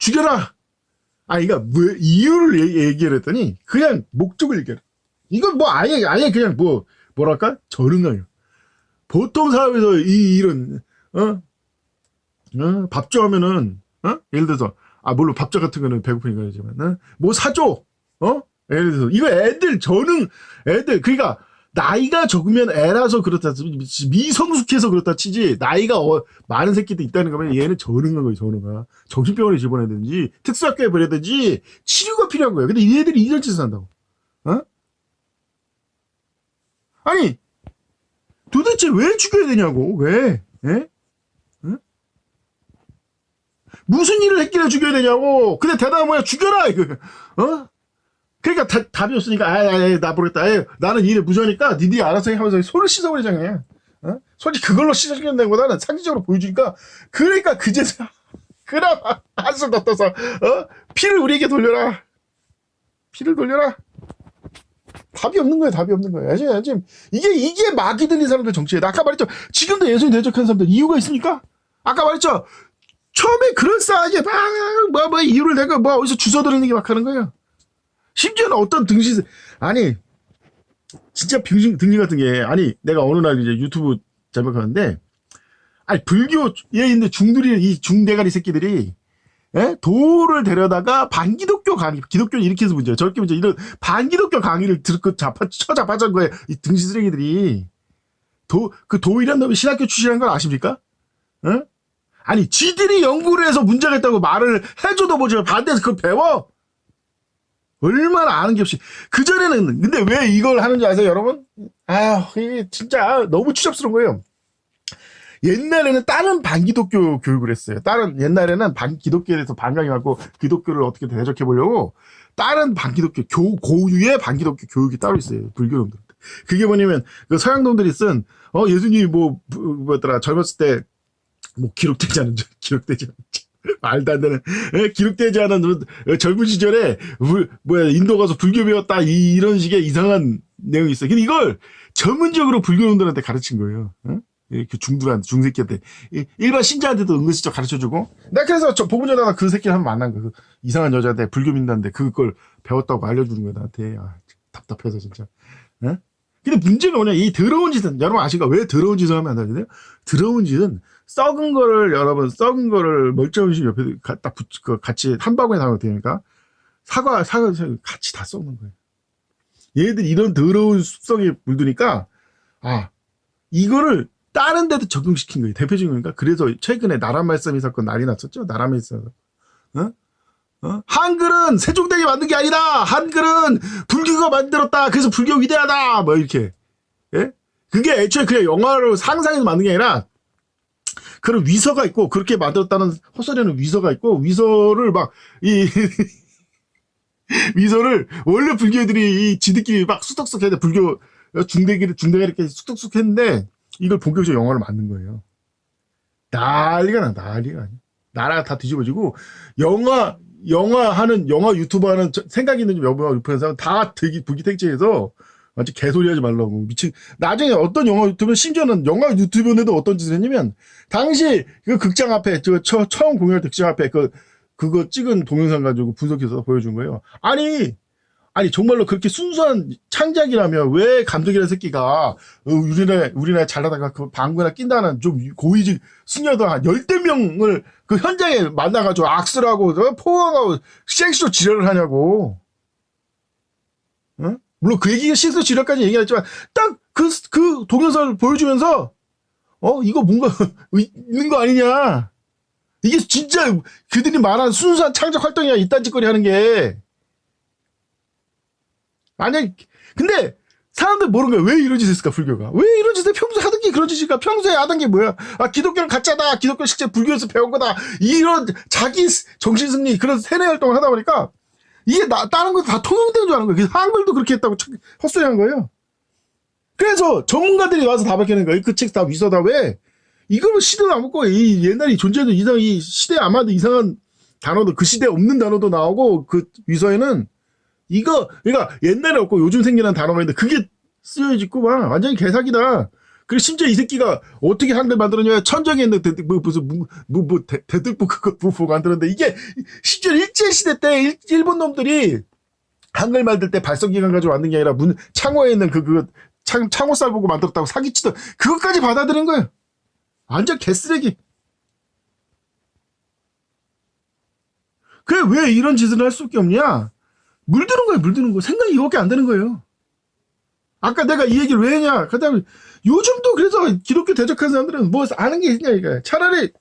죽여라. 아, 그러니까 왜 이유를 얘기- 얘기를 했더니 그냥 목적을 얘기해. 이건 뭐 아예 아예 그냥 뭐 뭐랄까 저른가요. 보통 사회에서 이 이런 어, 어 밥조하면은 어 예를 들어서 아 물론 밥조 같은 거는 배고프니까 하지만 어? 뭐 사줘 어 예를 들어서 이거 애들 저는 애들 그러니까 나이가 적으면 애라서 그렇다. 미성숙해서 그렇다 치지 나이가 어- 많은 새끼도 있다는 거면 얘는 저능한 거예요 저능아 정신병원에 집어넣어야 되는지 특수학교에 보내야 되지 치료가 필요한 거예요. 근데 얘들이 이런 짓을 한다고. 어? 아니 도대체 왜 죽여야 되냐고 왜? 예? 응? 무슨 일을 했길래 죽여야 되냐고. 근데 대답은 뭐야? 죽여라 이거. 어 그러니까 다, 답이 없으니까 아예 나 모르겠다. 아예 나는 일에 무지하니까 니들이 알아서 해 하면서 손을 씻어버리잖아요 어? 솔직히 그걸로 씻어주는 보다는 상징적으로 보여주니까 그러니까 그제서 그나마 한숨 더 떠서 어? 피를 우리에게 돌려라. 피를 돌려라. 답이 없는 거예요 답이 없는 거예요. 지금, 지금 이게 이게 막이 들린 사람들 정치에 아까 말했죠? 지금도 예수님 대적하는 사람들 이유가 있습니까? 아까 말했죠? 처음에 그럴싸하게 막뭐 뭐 이유를 내가 뭐 어디서 주워 들은 얘기 막 하는 거예요 심지어는 어떤 등신 아니 진짜 등신 등신 같은 게 아니 내가 어느 날 이제 유튜브 제목하는데 아니 불교 에 있는 중들이 이 중대가리 새끼들이 예? 도를 데려다가 반기독교 강의 기독교를 해서 문제야 저렇게 문제 이런 반기독교 강의를 듣고 잡아 쳐잡아준 거예요 이 등신 쓰레기들이 도 그 도이란 놈이 신학교 출신한 걸 아십니까? 예? 아니 지들이 연구를 해서 문제가 있다고 말을 해줘도 보지 반대해서 그걸 배워 얼마나 아는 게 없이 그 전에는 근데 왜 이걸 하는지 아세요 여러분? 아 이게 진짜 너무 추잡스러운 거예요. 옛날에는 다른 반기독교 교육을 했어요. 다른 옛날에는 반기독교에 대해서 반감이 갖고 기독교를 어떻게 대적해 보려고 다른 반기독교 교 고유의 반기독교 교육이 따로 있어요. 불교놈들. 그게 뭐냐면 그 서양놈들이 쓴 어 예수님이 뭐 부- 뭐였더라 젊었을 때 뭐 기록되지 않은 적, 기록되지 않은 적. 말도 안 되는 예, 기록되지 않은 어, 젊은 시절에 불- 뭐야 인도 가서 불교 배웠다 이, 런 식의 이상한 내용이 있어요. 근데 이걸 전문적으로 불교놈들한테 가르친 거예요. 어? 예, 그 중들한테 중새끼한테 이- 일반 신자한테도 은근슬쩍 가르쳐주고 나 그래서 저 보분자다가 그 새끼를 한번 만난 거야. 그 이상한 여자한테 불교 믿는데 그걸 배웠다고 알려주는 거야 나한테 아, 답답해서 진짜. 예? 근데 문제가 뭐냐 이 더러운 짓은 여러분 아시가 왜 더러운 짓을 하면 안 되냐? 더러운 짓은 썩은 거를 여러분 썩은 거를 멀쩡한 식 옆에 갖다 붙, 그 같이 한 바구니에 담아도 되니까 사과 사과 같이 다 썩는 거예요. 얘들 이런 더러운 습성에 물드니까 아 이거를 다른 데도 적용시킨 거예요. 대표적인 거니까 그래서 최근에 나라 말씀이 사건 난리 났었죠. 나라 말씀 어? 어? 한글은 세종대왕이 만든 게 아니다. 한글은 불교가 만들었다. 그래서 불교 위대하다. 뭐 이렇게 예? 그게 애초에 그냥 영화로 상상해서 만든 게 아니라 그런 위서가 있고 그렇게 만들었다는 헛소리는 위서가 있고 위서를 막 이 위서를 원래 불교들이 이 지들끼리 막 해야 돼 불교 중대기를 중대가 이렇게 쑥덕쑥 했는데 이걸 본격적으로 영화를 만든 거예요. 난리가 나 난리가 아니야. 나라가 다 뒤집어지고 영화 영화 하는 영화 유튜버 하는 저- 생각 있는 영화 유튜버 하는 사람 다 되게 부기택지해서 완전 개소리 하지 말라고 미친 나중에 어떤 영화 유튜버 심지어는 영화 유튜버인데도 어떤 짓을 했냐면 당시 그 극장 앞에 저 처, 처음 공연할 때 극장 앞에 그 그거 찍은 동영상 가지고 분석해서 보여준 거예요. 아니 아니 정말로 그렇게 순수한 창작이라면 왜 감독이라는 새끼가 어, 우리나라 우리나라 잘나다가 그 방구나 낀다는 좀 고위직 승려들 한 열대 명을 그 현장에 만나가지고 악수를 하고 어, 포옹하고 섹스로 지랄을 하냐고. 응? 물론 그 얘기가 섹스 지랄까지 얘기했지만 딱 그 그 동영상을 보여주면서 어 이거 뭔가 있는 거 아니냐. 이게 진짜 그들이 말한 순수한 창작 활동이야 이딴 짓거리 하는 게. 만약 근데 사람들 모르는 거야. 왜 이런 짓을 했을까, 불교가? 왜 이런 짓을 평소에 하던 게 그런 짓일까? 평소에 하던 게 뭐야? 아, 기독교는 가짜다. 기독교 실제 불교에서 배운 거다. 이런 자기 스- 정신승리, 그런 세뇌 활동을 하다 보니까 이게 나, 다른 거다 통용되는 줄 아는. 그래서 한글도 그렇게 했다고 참 헛소리 한 거예요. 그래서 전문가들이 와서 다 밝혀낸 거야. 그책 다 위서다. 왜? 이거는 안 먹고, 이 옛날에 존재도 이상, 이 시대에 아마도 이상한 단어도, 그 시대에 없는 단어도 나오고, 그 위서에는 이거, 그러니까 옛날에 없고 요즘 생기는 단어가 있는데 그게 쓰여지고 막 완전히 개사기다. 그리고 심지어 이 새끼가 어떻게 한글 만들었냐 천정에 있는 대, 뭐, 무슨 뭐, 뭐, 뭐 대, 대들보 그거 부부 만들었는데 이게 심지어 일제 시대 때 일, 일본 놈들이 한글 만들 때 발성기관 가지고 만든 게 아니라 문 창호에 있는 그, 그 창, 창호살 보고 만들었다고 사기치던 그것까지 받아들인 거예요. 완전 개쓰레기. 그래 왜 이런 짓을 할 수밖에 없냐? 물드는 거예요, 물드는 거. 생각이 이거밖에 안 되는 거예요. 아까 내가 이 얘기를 왜 했냐? 그다음에 요즘도 그래서 기독교 대적한 사람들은 뭐 아는 게 있냐 이거. 차라리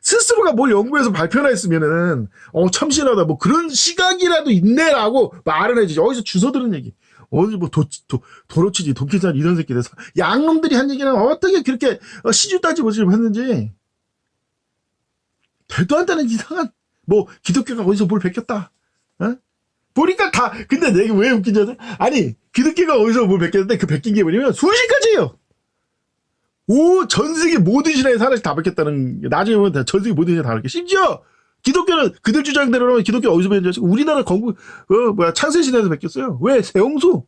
스스로가 뭘 연구해서 발표나 했으면은 어 참신하다 뭐 그런 시각이라도 있네라고 말을 해주지. 어디서 주워 들은 얘기. 어디 뭐 도, 도, 도로치지 도끼산 이런 새끼들 양놈들이 한 얘기는 어떻게 그렇게 어, 시주 따지고 지금 했는지 대도 안 되는 이상한 뭐 기독교가 어디서 뭘 베꼈다 어? 보니까 다 근데 내가 왜 아세요? 아니 기독교가 어디서 뭘 베꼈는데 그 베낀 게 뭐냐면 순식간이에요. 오, 전 세계 모든 신화에 하나씩 다 베꼈다는 게 나중에 보면 전 세계 모든 신화에 다 베꼈 심지어 기독교는 그들 주장대로는 기독교 어디서 베꼈는지 우리나라 건국 어 뭐야 창세 신화에서 베꼈어요. 왜? 대홍수.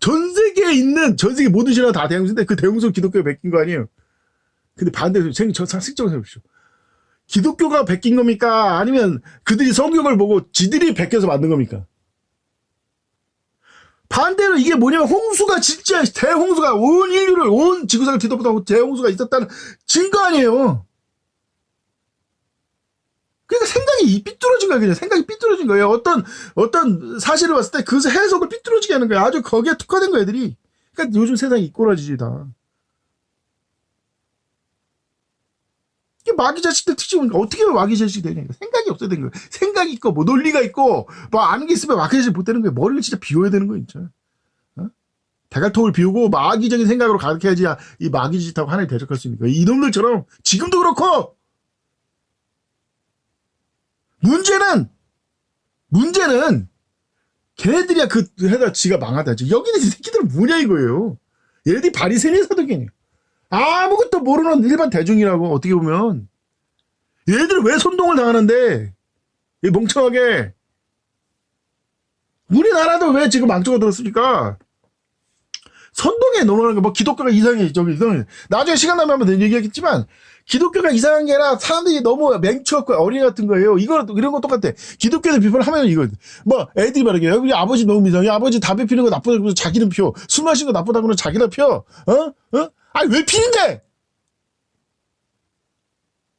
전 세계에 있는 전 세계 모든 신화 다 대홍수인데 그 대홍수 기독교에 베낀 거 아니에요. 근데 반대로 생, 저 상식적으로 생각해보십시오. 기독교가 베낀 겁니까? 아니면 그들이 성경을 보고 지들이 베껴서 만든 겁니까? 반대로 이게 뭐냐면 홍수가 진짜 대홍수가 온 인류를 온 지구상을 뒤덮어다 대홍수가 있었다는 증거 아니에요. 그러니까 생각이 삐뚤어진 거야 그냥 생각이 삐뚤어진 거예요. 어떤 어떤 사실을 봤을 때 그 해석을 삐뚤어지게 하는 거야. 아주 거기에 특화된 거야 애들이. 그러니까 요즘 세상이 이꼬라지지 다. 이게 마귀 자식들 특징은 어떻게 마귀 자식이 되냐. 생각이 없어야 되는 거예요. 생각이 있고, 뭐 논리가 있고, 뭐 아는 게 있으면 마귀 자식 못 되는 거예요. 머리를 진짜 비워야 되는 거예요, 진짜. 어? 대갈통을 비우고 마귀적인 생각으로 가득해야지 이 마귀 짓하고 하나님 대적할 수 있는 거예요. 이놈들처럼 지금도 그렇고, 문제는, 문제는, 걔네들이야 그 해다 지가 망하다. 여기는 이 새끼들은 뭐냐 이거예요. 얘네들이 바리새인 사도견이에요. 아무것도 모르는 일반 대중이라고 어떻게 보면 얘들 왜 선동을 당하는데 이 멍청하게 우리나라도 왜 지금 망조가 들었습니까? 선동에 넘어가는 거뭐 기독교가 이상해 저기 이상해 나중에 시간 나면 한번 얘기하겠지만 기독교가 이상한 게 아니라 사람들이 너무 맹추하고 어린이 같은 거예요. 이거 이런 거 똑같아. 기독교에 비판을 하면 이거 뭐 애들이 말하게 여기 아버지 너무 이상해. 아버지 담배 피는 거 나쁘다고 자기는 피워. 술 마시는 거 나쁘다고 는 자기는 피워. 어? 어? 아니 왜 피는데?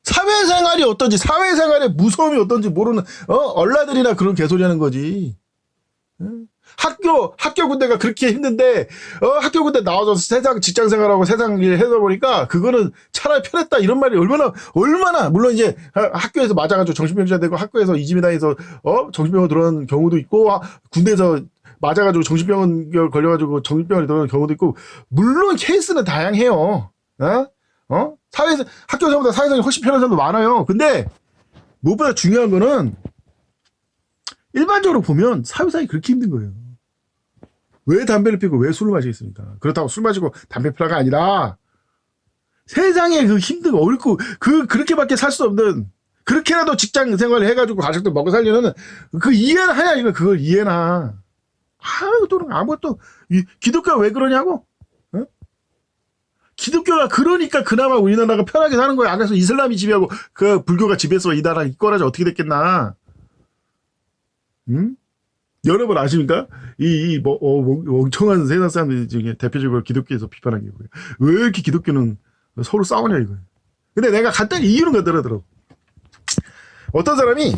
사회생활이 어떤지 사회생활의 무서움이 어떤지 모르는 어 얼라들이나 그런 개소리하는 거지. 응? 학교 학교 군대가 그렇게 힘든데 어 학교 군대 나와서 세상 직장 생활하고 세상 일 해서 보니까 그거는 차라리 편했다 이런 말이 얼마나 얼마나 물론 이제 하- 학교에서 맞아가지고 정신병자 되고 학교에서 이지미 다해서 어 정신병원 들어간 경우도 있고 아, 군대에서 맞아가지고 정신병원 걸려가지고 정신병원에 들어간 경우도 있고 물론 케이스는 다양해요. 어? 어? 사회에서 학교에서보다 사회생활이 훨씬 편한 사람도 많아요. 근데 무엇보다 중요한 거는 일반적으로 보면 사회생활이 그렇게 힘든 거예요. 왜 담배를 피고 왜 술을 마시겠습니까? 그렇다고 술 마시고 담배 피라가 아니라 세상에 그 힘든 거 어렵고 그 그렇게밖에 살 수 없는 그렇게라도 직장 생활을 해가지고 가족들 먹고 살려는 그 이해는 하냐 이거 그걸 이해나 아유 또는 아무것도 이 기독교가 왜 그러냐고 어? 기독교가 그러니까 그나마 우리나라가 편하게 사는 거야. 그래서 이슬람이 지배하고 그 불교가 지배해서 이 나라 이거라지 어떻게 됐겠나? 응? 여러분 아십니까? 이, 이, 뭐, 어, 멍- 멍청한 세상 사람들 중에 대표적으로 기독교에서 비판한 게 뭐예요? 왜 이렇게 기독교는 서로 싸우냐, 이거예요. 근데 내가 간단히 이유는 가더라더라고. 어떤 사람이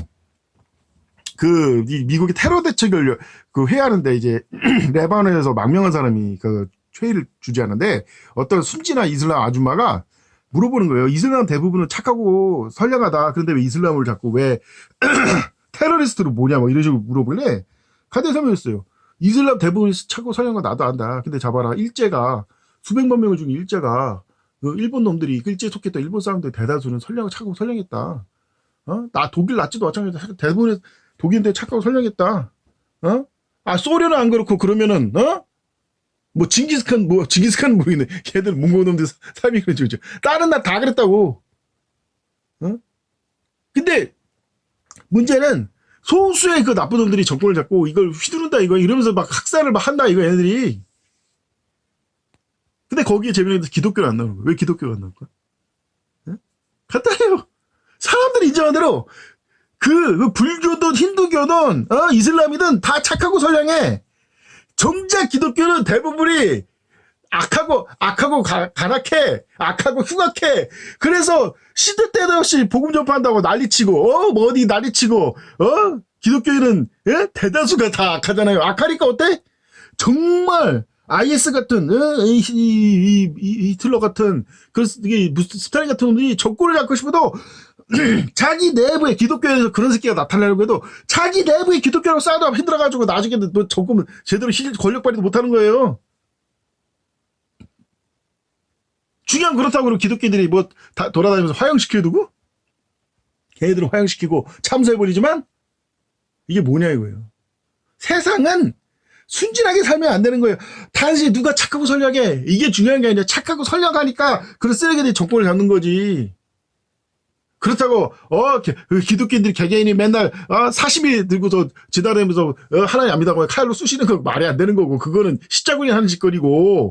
그, 이 미국의 테러 대책을 그 회하는데 이제 레바논에서 망명한 사람이 그 회의를 주재하는데 어떤 순진한 이슬람 아줌마가 물어보는 거예요. 이슬람 대부분은 착하고 선량하다. 그런데 왜 이슬람을 자꾸 왜 테러리스트로 뭐냐 뭐 이런 식으로 물어보길래 카드에 설명했어요. 이슬람 대부분이 착하고 선량한 거 나도 안다. 근데 잡아라. 일제가 수백만 명을 중에 일제가 그 일본 놈들이 그 일제에 속했던 일본 사람들 대다수는 선량하고 착하고 선량했다. 어? 나 독일 나치도 마찬가지다. 대부분의 독일인들 착하고 선량했다. 어? 아 소련은 안 그렇고 그러면은 어? 뭐 징기스칸 뭐 징기스칸 모르겠네. 걔들 몽골 놈들 삶이 그러지 그죠. 다른 나 다 그랬다고. 어? 근데 문제는 소수의 그 나쁜 놈들이 정권을 잡고 이걸 휘두른다 이거 이러면서 막 학살을 막 한다 이거 얘네들이 근데 거기에 재미있는 게 기독교는 안 나오는 거야. 왜 기독교가 안 나올까? 예? 간단해요. 사람들이 인정한 대로 그, 그 불교든 힌두교든 어, 이슬람이든 다 착하고 선량해. 정작 기독교는 대부분이 악하고 악하고 가, 간악해 악하고 흉악해 그래서 시대 때도 없이 복음 전파한다고 난리치고 어 뭐 어디 난리치고 어 기독교인은 예? 대다수가 다 악하잖아요 악하니까 어때 정말 IS 같은 어? 이, 이, 이, 이, 히틀러 같은 그 스탈린 같은 놈들이 정권을 잡고 싶어도 자기 내부에 기독교에서 그런 새끼가 나타나려고 해도 자기 내부에 기독교라고 쌓아도 힘들어가지고 나중에는 뭐 정권을 제대로 실 권력 발휘도 못하는 거예요. 중요한 그렇다고 그러고 기독교인들이 뭐 다 돌아다니면서 화형시켜두고 걔들을 화형시키고 참소해버리지만 이게 뭐냐 이거예요. 세상은 순진하게 살면 안 되는 거예요. 단지 누가 착하고 선량해 이게 중요한 게 아니라 착하고 선량하니까 그런 쓰레기들이 정권을 잡는 거지. 그렇다고 어 기- 그 기독교인들이 개개인이 맨날 어, 사시미 들고서 지나다니면서 어, 하나님 안 믿다고 칼로 쑤시는 거 말이 안 되는 거고 그거는 십자군이 하는 짓거리고